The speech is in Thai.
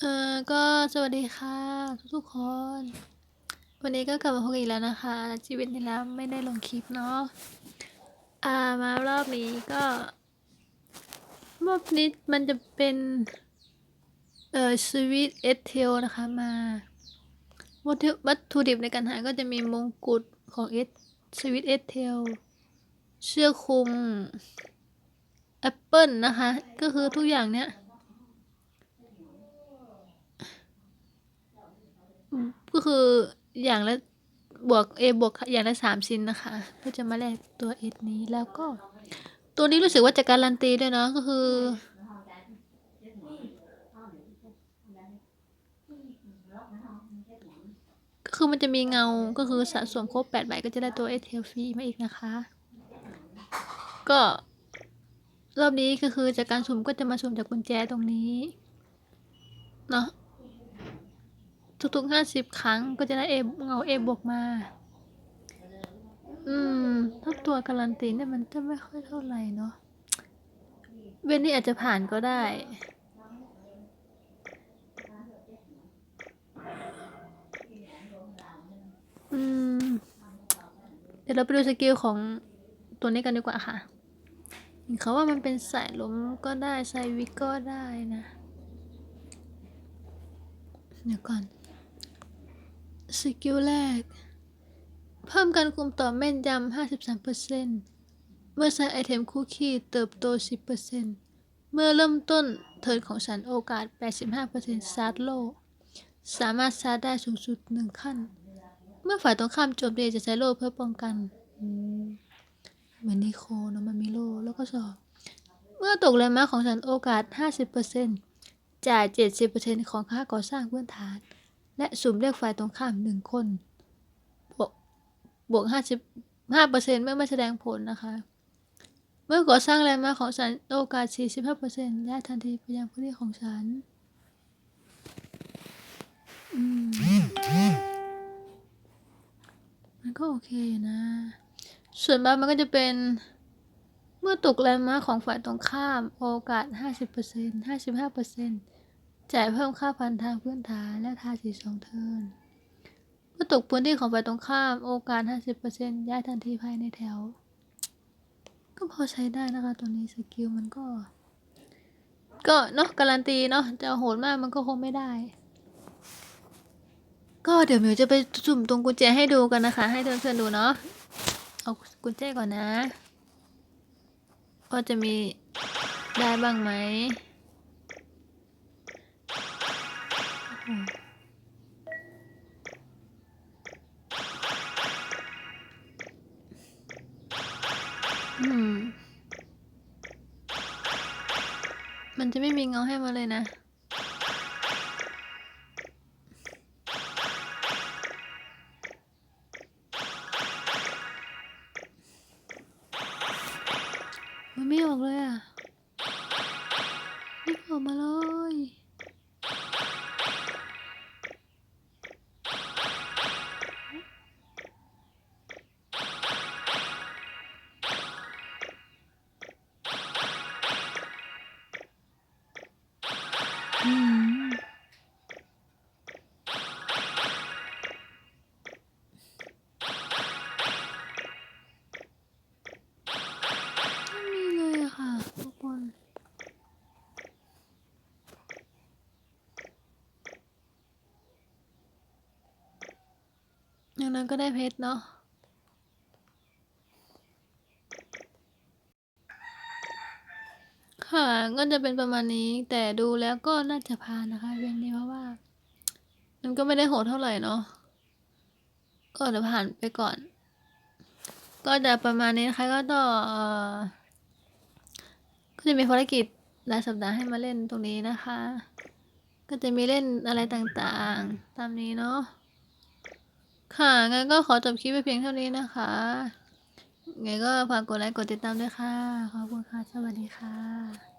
เออก็สวัสดีค่ะ ทุกๆคน วันนี้ก็กลับมาพบกันอีกแล้วนะคะ ชีวิตที่แล้วไม่ได้ลงคลิปเนาะอ่ามารอบนี้ก็รอบนี้มันจะเป็นเอ่อสวีทเอสเทลนะคะมาวัตถุวัตถุดิบในการหาก็จะมีมงกุฎของเอสสวีทเอสเทลเสื้อคลุมแอปเปิลนะคะ ก็คือทุกอย่างเนี้ย ก็คืออย่างละบวก A บวกอย่างละสามชิ้นนะคะ เพื่อจะมาแลกตัว S นี้แล้วก็ ตัวนี้รู้สึกว่าจะการันตีด้วยเนาะก็คือ ก็คือมันจะมีเงาก็คือสะสมครบ8ใบก็จะได้ตัว S เทลฟรีมาอีกนะคะ ก็รอบนี้ก็คือจากการสุ่มก็จะมาสุ่มจากกุญแจตรงนี้ เนาะ ทุกๆห้าสิบครั้งก็จะได้เอเงาเอบวกมา อืม ถ้าตัวการันตีเนี่ยมันจะไม่ค่อยเท่าไหร่เนาะ เว้นนี่อาจจะผ่านก็ได้ อืม เดี๋ยวเราไปดูสกิลของตัวนี้กันดีกว่าค่ะเขาว่ามันเป็นสายล้มก็ได้สายวิกก็ได้นะ เดี๋ยวก่อน สกิลแรก เพิ่มการคุมต่อแม่นยำ 53%เมื่อใช้ไอเทมคู่ขี้เติบโต 10%เมื่อเริ่มต้นเทิร์นของฉันโอกาส 85%ซาร์ดโล สามารถซาร์ได้สูงสุด 1 ขั้น เมื่อฝ่ายตรงข้ามโจมตีจะใช้โล่เพื่อป้องกันมเหมือนนิโคเนะมันมีโล่แล้วก็สอบ เมื่อตกแรงม้าของฉันโอกาส 50%จ่าย 70%ของค่าก่อสร้างพื้นฐาน และสุ่มเลือกฝ่ายตรงข้ามหนึ่งคน บวกบวกห้าสิบห้าเปอร์เซ็นต์เมื่อไม่แสดงผลนะคะ เมื่อก่อสร้างแรงมาของฉันโอกาสสี่สิบห้าเปอร์เซ็นต์ย้าทันทีไปยังพื้นที่ของฉันมมันก็โอเคนะ ส่วนบ้างมันก็จะเป็นเมื่อตกแรงมาของฝ่ายตรงข้าม โอกาสห้าสิบเปอร์เซ็นต์ห้าสิบห้าเปอร์เซ็นต์ จ่ายเพิ่มค่าพันทางพื้นฐานและทาสีสองเทินเมื่อตกพื้นที่ของฝ่ายตรงข้ามโอกาส 50%ย้ายทันทีภายในแถว ก็พอใช้ได้นะคะ ตัวนี้สกิลมันก็ ก็เนาะการันตีเนาะจะโหดมากมันก็คงไม่ได้ ก็เดี๋ยวมิวจะไปสุ่มตรงกุญแจให้ดูกันนะคะ ให้เพื่อนๆดูเนาะเอากุญแจก่อนนะว่าจะมีได้บ้างไหม มมันจะไม่มีเงาให้มาเลยนะ มันไม่ออกเลยอะ ไม่ออกมาเลย อย่างนั้นก็ได้เพชรเนาะ ค่ะ ก็จะเป็นประมาณนี้ แต่ดูแล้วก็น่าจะผ่านนะคะ เรื่องนี้เพราะว่า มันก็ไม่ได้โหดเท่าไหร่เนาะ ก็เดี๋ยวผ่านไปก่อน ก็จะประมาณนี้นะคะก็ต่อเอ่อก็จะมีภารกิจรายสัปดาห์ให้มาเล่นตรงนี้นะคะ ก็จะมีเล่นอะไรต่างๆ ตามนี้เนาะ ค่ะ งั้นก็ขอจบคลิปไปเพียงเท่านี้นะคะ ไงก็ฝากกดไลค์กดติดตามด้วยค่ะ ขอบคุณค่ะ สวัสดีค่ะ